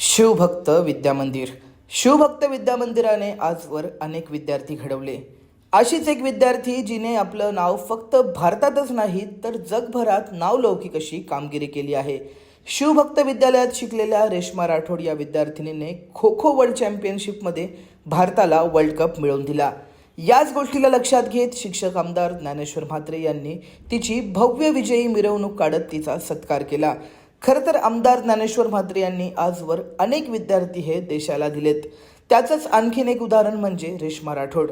शिवभक्त विद्यामंदिर. शिवभक्त विद्यामंदिराने आजवर अनेक विद्यार्थी घडवले. अशीच एक विद्यार्थी जिने आपलं नाव फक्त भारतातच नाही तर जगभरात नावलौकिक अशी कामगिरी केली आहे. शिवभक्त विद्यालयात शिकलेल्या रेश्मा राठोड या विद्यार्थिनीने खो खो वर्ल्ड चॅम्पियनशिपमध्ये भारताला वर्ल्ड कप मिळवून दिला. याच गोष्टीला लक्षात घेत शिक्षक आमदार ज्ञानेश्वर म्हात्रे यांनी तिची भव्य विजयी मिरवणूक काढत तिचा सत्कार केला. खरं तर आमदार ज्ञानेश्वर म्हात्रे यांनी आजवर अनेक विद्यार्थी हे देशाला दिलेत. त्याचंच आणखीन एक उदाहरण म्हणजे रेश्मा राठोड.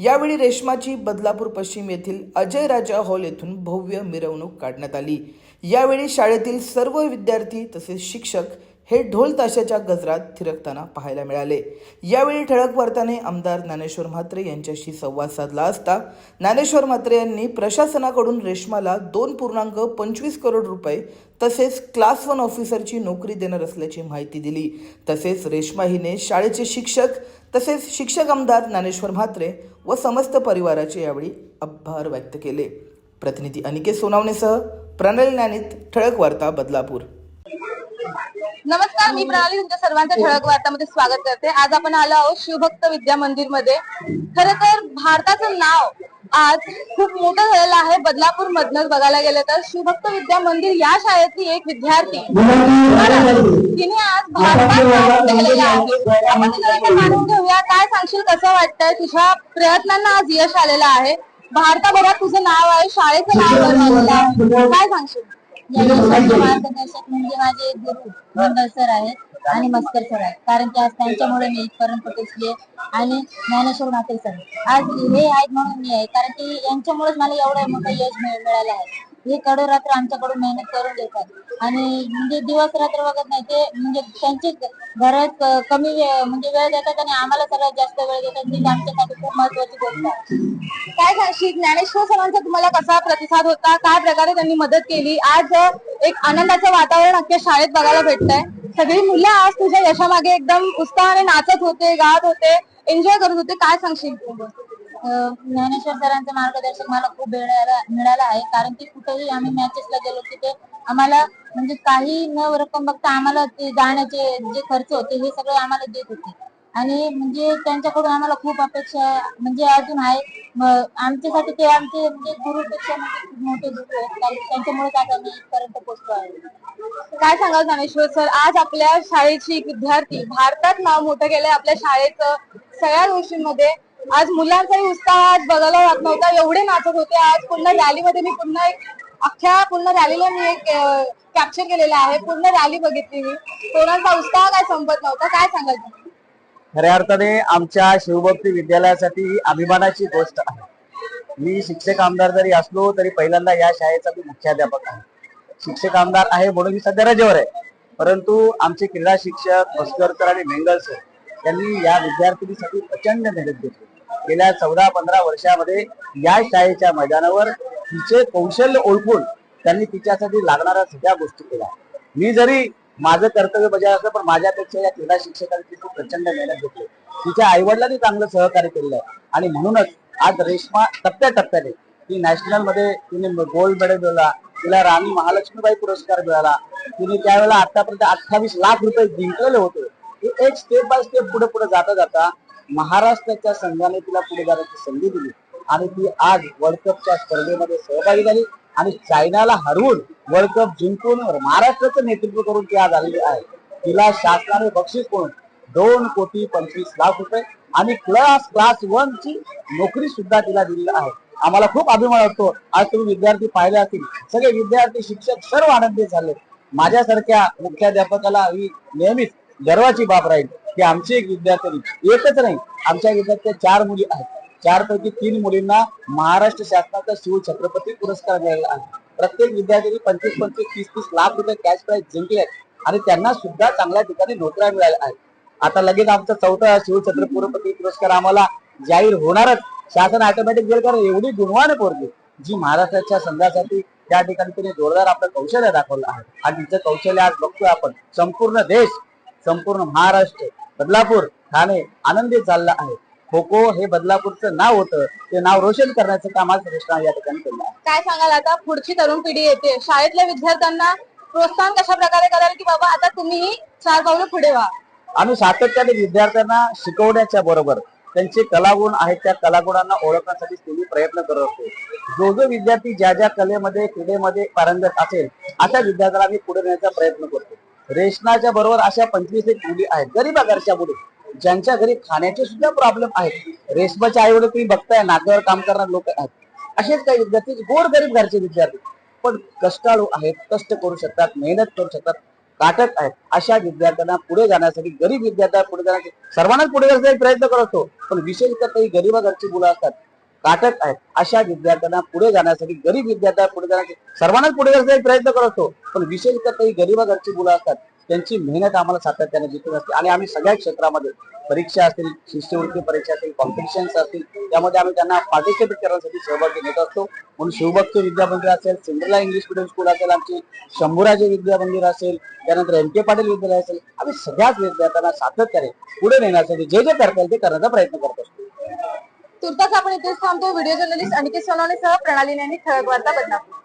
यावेळी रेश्माची बदलापूर पश्चिम येथील अजय राजा हॉल येथून भव्य मिरवणूक काढण्यात आली. यावेळी शाळेतील सर्व विद्यार्थी तसेच शिक्षक हे ढोल ताशाच्या गजरात थिरकताना पाहायला मिळाले. यावेळी ठळक वार्ताने आमदार ज्ञानेश्वर म्हात्रे यांच्याशी संवाद साधला असता ज्ञानेश्वर म्हात्रे यांनी प्रशासनाकडून रेश्माला दोन पूर्णांक पंचवीस करोड रुपये तसेच क्लास वन ऑफिसरची नोकरी देणार असल्याची माहिती दिली. तसेच रेश्मा हिने शाळेचे शिक्षक तसेच शिक्षक आमदार ज्ञानेश्वर म्हात्रे व समस्त परिवाराचे यावेळी आभार व्यक्त केले. प्रतिनिधी अनिकेत सोनावणेसह प्रणाली ज्ञानित ठळक वार्ता बदलापूर. नमस्कार मी प्रणाली तुमच्या सर्वांचं ठळक वार्तामध्ये स्वागत करते. आज आपण आलो आहोत शिवभक्त विद्या मंदिरमध्ये खर तर भारताचं नाव आज खूप मोठं झालेलं आहे. बदलापूर मधनच बघायला गेलं तर शिवभक्त विद्या मंदिर या शाळेतली एक विद्यार्थी. तिने आज भारतात नाव केलेलं आहे. आपण घेऊया. काय सांगशील कसं वाटतंय? तुझ्या प्रयत्नांना आज यश आलेलं आहे. भारताभरात तुझं नाव आहे शाळेचं नाव काय सांगशील? मार्गदर्शक म्हणजे माझे गुरु सर आहेत आणि मस्कर सर आहेत. कारण की आज त्यांच्यामुळे मी इथपर्यंत पोहोचली आणि ज्ञानेश्वर माते सर आज हे आहेत म्हणून मी आहे. कारण की यांच्यामुळेच मला एवढं मोठं यश मिळ- मिळालं आहे. हे कडोरात्र आमच्याकडून मेहनत करून देतात आणि म्हणजे दिवस रात्र बघत नाही ते म्हणजे त्यांचे घरात कमी म्हणजे वेळ देतात आणि आम्हाला सगळ्यात जास्त वेळ देतात ही आमच्यासाठी खूप महत्वाची गोष्ट आहे. काय सांगशील ज्ञानेश्वर सरांचा तुम्हाला कसा प्रतिसाद होता? काय प्रकारे त्यांनी मदत केली? आज एक आनंदाचं वातावरण अख्ख्या शाळेत बघायला भेटतंय. सगळी मुलं आज तुझ्या यशामागे एकदम उत्साहाने नाचत होते गात होते एन्जॉय करत होते. काय सांगशील? तू ज्ञानेश्वर सरांचं मार्गदर्शन मला खूप मिळालं आहे. कारण की कुठेही आम्ही मॅचेसला गेलो तिथे आम्हाला म्हणजे काही न रक्कम बघता आम्हाला ते जाण्याचे जे खर्च होते हे सगळे आम्हाला देत होते. आणि म्हणजे त्यांच्याकडून आम्हाला खूप अपेक्षा म्हणजे अजून आहे. आमच्यासाठी ते आमचे म्हणजे गुरुपेक्षा म्हणजे खूप मोठे गुरु आहेत. कारण त्यांच्यामुळेच आज आम्ही इथपर्यंत पोहोचलो आहे. काय सांगाल ज्ञानेश्वर सर? आज आपल्या शाळेची एक विद्यार्थी भारतात नाव मोठं केलंय आपल्या शाळेचं सगळ्या गोष्टींमध्ये. आज मुलांचाही उत्साह आज बघायला जात नव्हता. एवढे नाचत होते. आज पूर्ण रॅलीमध्ये मी पुन्हा एक अख्ख्या पूर्ण रॅलीला मी एक कॅप्चर केलेला आहे. पूर्ण रॅली बघितली मी. कोणाचा उत्साह काय संपत नव्हता. काय सांगाल तुम्ही? खऱ्या अर्थाने आमच्या शिवभक्ती विद्यालयासाठी ही अभिमानाची गोष्ट आहे. मी शिक्षक आमदार जरी असलो तरी पहिल्यांदा या शाळेचा मी मुख्याध्यापक आहे. शिक्षक आमदार आहे म्हणून मी सध्या रजेवर आहे. परंतु आमचे क्रीडा शिक्षक भस्करकर आणि मेंगल सर त्यांनी या विद्यार्थिनीसाठी प्रचंड मेहनत घेतली. गेल्या चौदा पंधरा वर्षामध्ये या शाळेच्या मैदानावर तिचे कौशल्य ओळखून त्यांनी तिच्यासाठी लागणाऱ्या सगळ्या गोष्टी केल्या. मी जरी माझं कर्तव्य बजावलं असलं पण माझ्यापेक्षा या क्रीडा शिक्षकांनी तिची प्रचंड मेहनत घेतली. तिच्या आईवडिलांनी चांगलं सहकार्य केलेलं आहे. आणि म्हणूनच आज रेश्मा टप्प्याटप्प्याने ती नॅशनलमध्ये तिने गोल्ड मेडल मिळवला तिला राणी महालक्ष्मीबाई पुरस्कार मिळाला तिने त्यावेळेला आतापर्यंत अठ्ठावीस लाख रुपये जिंकलेले होते. एक स्टेप बाय स्टेप पुढे पुढे जाता जाता महाराष्ट्राच्या संघाने तिला पुढे जाण्याची संधी दिली. आणि ती आज वर्ल्ड कपच्या स्पर्धेमध्ये सहभागी झाली. आणि चायनाला हरवून वर्ल्ड कप जिंकून महाराष्ट्राचं नेतृत्व करून ती आज आलेली आहे. तिला शासनाने बक्षीस म्हणून दोन कोटी पंचवीस लाख रुपये आणि क्लास क्लास वन ची नोकरी सुद्धा तिला दिलेली आहे. आम्हाला खूप अभिमान वाटतो. आज तुम्ही विद्यार्थी पाहिले असतील. सगळे विद्यार्थी शिक्षक सर्व आनंदित झाले. माझ्यासारख्या मुख्याध्यापकाला ही नेहमीच गर्वाची बाब राहील. की आमची एक विद्यार्थी एकच नाही आमच्या विद्यार्थ्या चार मुली आहेत. चार पैकी तीन मुलींना महाराष्ट्र शासनाचा शिवछत्रपती पुरस्कार मिळाला आहे. प्रत्येक विद्यार्थ्यांनी पंचवीस पंचवीस तीस तीस लाख रुपये कॅश प्राईज जिंकले आहेत. आणि त्यांना सुद्धा चांगल्या ठिकाणी नोकऱ्या मिळाल्या आहेत. आता लगेच आमचा चौथा शिव पुरस्कार आम्हाला जाहीर होणारच. शासन ऑटोमॅटिक देईल कारण एवढी गुणवान पोरगी जी महाराष्ट्राच्या संघासाठी त्या ठिकाणी तिने जोरदार आपलं कौशल्य दाखवलं आहे. आणि तिचं कौशल्य आज बघतोय आपण. संपूर्ण देश संपूर्ण महाराष्ट्र बदलापूर ठाणे आनंदित झालेला आहे. खो खो हे बदलापूरचं नाव होतं. ते नाव रोशन करण्याचं काम आज कृष्णा या ठिकाणी केलं आहे. काय सांगाल आता? पुढची तरुण पिढी येते. शाळेतल्या विद्यार्थ्यांना प्रोत्साहन कशा प्रकारे कराल की बाबा आता तुम्ही चार पावलं पुढे व्हा? आम्ही सातत्याने विद्यार्थ्यांना शिकवण्याच्या बरोबर त्यांचे कलागुण आहेत त्या कलागुणांना ओळखण्यासाठी नेहमी प्रयत्न करत असतो. जो जो विद्यार्थी ज्या ज्या कलेमध्ये क्रीडेमध्ये पारंगत असेल अशा विद्यार्थ्याला आम्ही पुढे नेण्याचा प्रयत्न करतो. रेशनाच्या बरोबर अशा पंचवीस एक मुली आहेत गरीब घरच्या मुली. ज्यांच्या घरी खाण्याचे सुद्धा प्रॉब्लेम आहेत. रेशमाच्या आईवडील तुम्ही बघताय नाक्यावर काम करणारे लोक आहेत. असेच काही विद्यार्थी गोर गरीब घरचे विद्यार्थी. पण कष्टाळू आहेत कष्ट करू शकतात मेहनत करू शकतात काटत आहेत. अशा विद्यार्थ्यांना पुढे जाण्यासाठी गरीब विद्यार्थ्यांना पुढे जाण्यासाठी सर्वांनाच पुढे जाण्यासाठी प्रयत्न करत असतो. पण विशेषतः काही गरीबा घरची मुलं असतात काटत आहेत. अशा विद्यार्थ्यांना पुढे जाण्यासाठी गरीब विद्यार्थ्यांना पुढे जाण्यासाठी सर्वांनाच पुढे जाण्यासाठी प्रयत्न करत असतो. पण विशेषतः काही गरीब घरची मुलं असतात त्यांची मेहनत आम्हाला सातत्याने दिसत असते. आणि आम्ही सगळ्या क्षेत्रामध्ये परीक्षा असतील शिष्यवृत्ती परीक्षा असतील कॉम्पिटिशन्स असतील त्यामध्ये आम्ही त्यांना पार्टिसिपेट करण्यासाठी सहभागी घेत असतो. म्हणून शिवभक्त विद्या मंदिर असेल सिंड्रला इंग्लिश मिडियम स्कूल असेल आमची शंभूराजे विद्या मंदिर असेल त्यानंतर एम के पाटील विद्यालय असेल आम्ही सगळ्याच विद्यार्थ्यांना सातत्याने पुढे नेण्यासाठी जे जे करता येईल ते करण्याचा प्रयत्न करत असतो. तुर्तास आपण इथेच थांबतो. व्हिडिओ जर्नलिस्ट अनिकेत सोनवणे सह प्रणाली नेहमी ठळक वार्ता बदलापूर